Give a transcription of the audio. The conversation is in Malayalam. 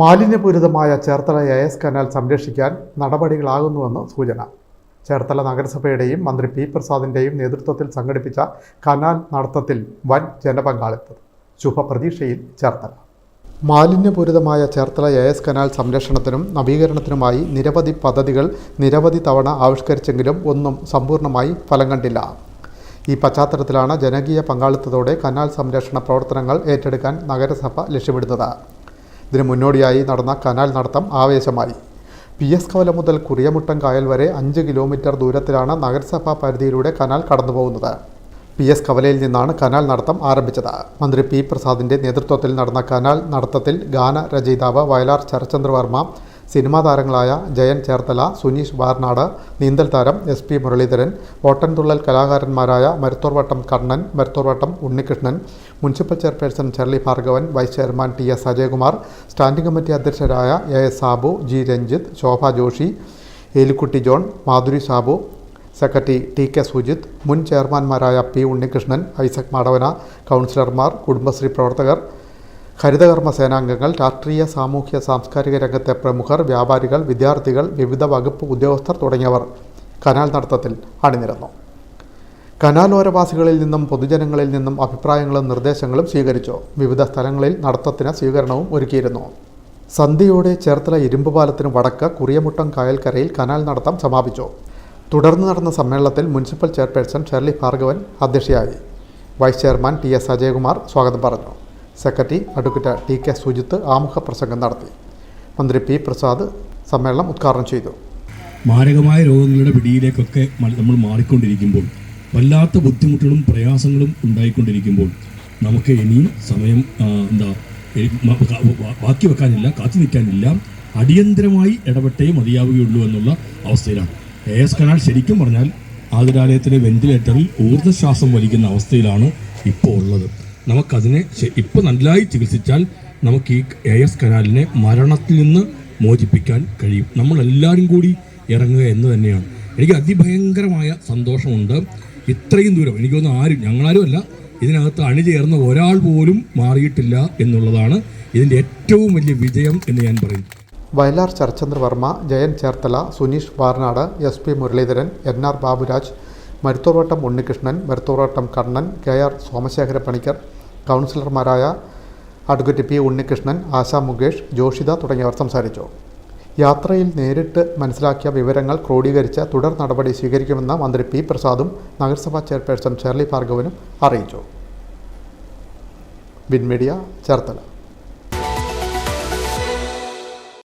മാലിന്യപൂരിതമായ ചേർത്തല എ എസ് കനാൽ സംരക്ഷിക്കാൻ നടപടികളാകുന്നുവെന്ന് സൂചന. ചേർത്തല നഗരസഭയുടെയും മന്ത്രി പി പ്രസാദിന്റെയും നേതൃത്വത്തിൽ സംഘടിപ്പിച്ച കനാൽ നടത്തത്തിൽ വൻ ജനപങ്കാളിത്തം. ശുഭപ്രതീക്ഷയിൽ ചേർത്തല. മാലിന്യപൂരിതമായ ചേർത്തല എ എസ് കനാൽ സംരക്ഷണത്തിനും നവീകരണത്തിനുമായി നിരവധി പദ്ധതികൾ നിരവധി തവണ ആവിഷ്കരിച്ചെങ്കിലും ഒന്നും സമ്പൂർണമായി ഫലം കണ്ടില്ല. ഈ പശ്ചാത്തലത്തിലാണ് ജനകീയ പങ്കാളിത്തത്തോടെ കനാൽ സംരക്ഷണ പ്രവർത്തനങ്ങൾ ഏറ്റെടുക്കാൻ നഗരസഭ ലക്ഷ്യമിടുന്നത്. ഇതിനു മുന്നോടിയായി നടന്ന കനാൽ നടത്തം ആവേശമായി. പി എസ് കവല മുതൽ കുറിയമുട്ടം കായൽ വരെ അഞ്ച് കിലോമീറ്റർ ദൂരത്തിലാണ് നഗരസഭാ പരിധിയിലൂടെ കനാൽ കടന്നുപോകുന്നത്. പി എസ് കവലയിൽ നിന്നാണ് കനാൽ നടത്തം ആരംഭിച്ചത്. മന്ത്രി പി പ്രസാദിന്റെ നേതൃത്വത്തിൽ നടന്ന കനാൽ നടത്തത്തിൽ ഗാന രചയിതാവ് വയലാർ ശരചന്ദ്രവർമ്മ സിനിമാ താരങ്ങളായ ജയൻ ചേർത്തല സുനീഷ് വാർനാട് നീന്തൽ താരം S P Muraleedharan Ottanthullal കലാകാരന്മാരായ Maruthorvattom Kannan Maruthorvattom Unnikrishnan municipal chairperson Cherli Bhargavan vice chairman T S Ajayakumar standing committee അധ്യക്ഷരായ A S Sabu G Ranjith Shobha Joshi Elikutty John Madhuri Sabu secretary T K Sujith മുൻ ചെയർമാൻമാരായ പി ഉണ്ണികൃഷ്ണൻ ഐസക് മാടവന കൗൺസിലർമാർ കുടുംബശ്രീ പ്രവർത്തകർ ഹരിതകർമ്മ സേനാംഗങ്ങൾ രാഷ്ട്രീയ സാമൂഹ്യ സാംസ്കാരിക രംഗത്തെ പ്രമുഖർ വ്യാപാരികൾ വിദ്യാർത്ഥികൾ വിവിധ വകുപ്പ് ഉദ്യോഗസ്ഥർ തുടങ്ങിയവർ കനാൽ നടത്തത്തിൽ അണിനിരന്നു. കനാലോരവാസികളിൽ നിന്നും പൊതുജനങ്ങളിൽ നിന്നും അഭിപ്രായങ്ങളും നിർദ്ദേശങ്ങളും സ്വീകരിച്ചു. വിവിധ സ്ഥലങ്ങളിൽ നടത്തത്തിന് സ്വീകരണവും ഒരുക്കിയിരുന്നു. സന്ധ്യയോടെ ചേർത്തല ഇരുമ്പ് പാലത്തിന് വടക്ക് കുറിയമുട്ടം കായൽക്കരയിൽ കനാൽ നടത്തം സമാപിച്ചു. തുടർന്ന് നടന്ന സമ്മേളനത്തിൽ മുനിസിപ്പൽ ചെയർപേഴ്സൺ ഷെർലി ഭാർഗവൻ അധ്യക്ഷയായി. Vice chairman T S Ajayakumar സ്വാഗതം പറഞ്ഞു. Secretary advocate T K Sujith ആമുഖ പ്രസംഗം നടത്തി. മന്ത്രി പി പ്രസാദ് സമ്മേളനം ഉദ്ഘാടനം ചെയ്തു. മാരകമായ രോഗങ്ങളുടെ പിടിയിലേക്കൊക്കെ നമ്മൾ മാറിക്കൊണ്ടിരിക്കുമ്പോൾ വല്ലാത്ത ബുദ്ധിമുട്ടുകളും പ്രയാസങ്ങളും ഉണ്ടായിക്കൊണ്ടിരിക്കുമ്പോൾ നമുക്ക് ഇനിയും സമയം എന്താ ബാക്കി വെക്കാനില്ല കാത്തു നിൽക്കാനില്ല അടിയന്തരമായി ഇടപെട്ടേ മതിയാവുകയുള്ളൂ എന്നുള്ള അവസ്ഥയിലാണ്. എ എസ് കനാൽ ശരിക്കും പറഞ്ഞാൽ ആതുരാലയത്തിലെ വെന്റിലേറ്ററിൽ ഊർജശ്വാസം വലിക്കുന്ന അവസ്ഥയിലാണ് ഇപ്പോൾ ഉള്ളത്. നമുക്കതിനെ ഇപ്പൊ നന്നായി ചികിത്സിച്ചാൽ നമുക്ക് ഈ എ എസ് കനാലിനെ മരണത്തിൽ നിന്ന് മോചിപ്പിക്കാൻ കഴിയും. നമ്മളെല്ലാവരും കൂടി ഇറങ്ങുക എന്ന് തന്നെയാണ്. എനിക്ക് അതിഭയങ്കരമായ സന്തോഷമുണ്ട്. ഇത്രയും ദൂരം. എനിക്ക് തോന്നുന്നു ആരും ഞങ്ങളാരും അല്ല. ഇതിനകത്ത് അണിചേർന്ന ഒരാൾ പോലും മാറിയിട്ടില്ല എന്നുള്ളതാണ് ഇതിന്റെ ഏറ്റവും വലിയ വിജയം എന്ന് ഞാൻ പറയും. Vayalar Sarachandra Varma Jayan Cherthala Suneesh Varnad S P Muraleedharan N R Baburaj Maruthorvattom Unnikrishnan Maruthorattam Kannan K R Somasekhara Panicker കൗൺസിലർമാരായ അഡ്വക്കേറ്റ് പി ഉണ്ണികൃഷ്ണൻ ആശാ മുകേഷ് ജോഷിത തുടങ്ങിയവർ സംസാരിച്ചു. യാത്രയിൽ നേരിട്ട് മനസ്സിലാക്കിയ വിവരങ്ങൾ ക്രോഡീകരിച്ച് തുടർ നടപടി സ്വീകരിക്കുമെന്ന് മന്ത്രി പി പ്രസാദും നഗരസഭാ ചെയർപേഴ്സൺ ഷെർലി ഭാർഗവനും അറിയിച്ചു. Bin media Cherthala.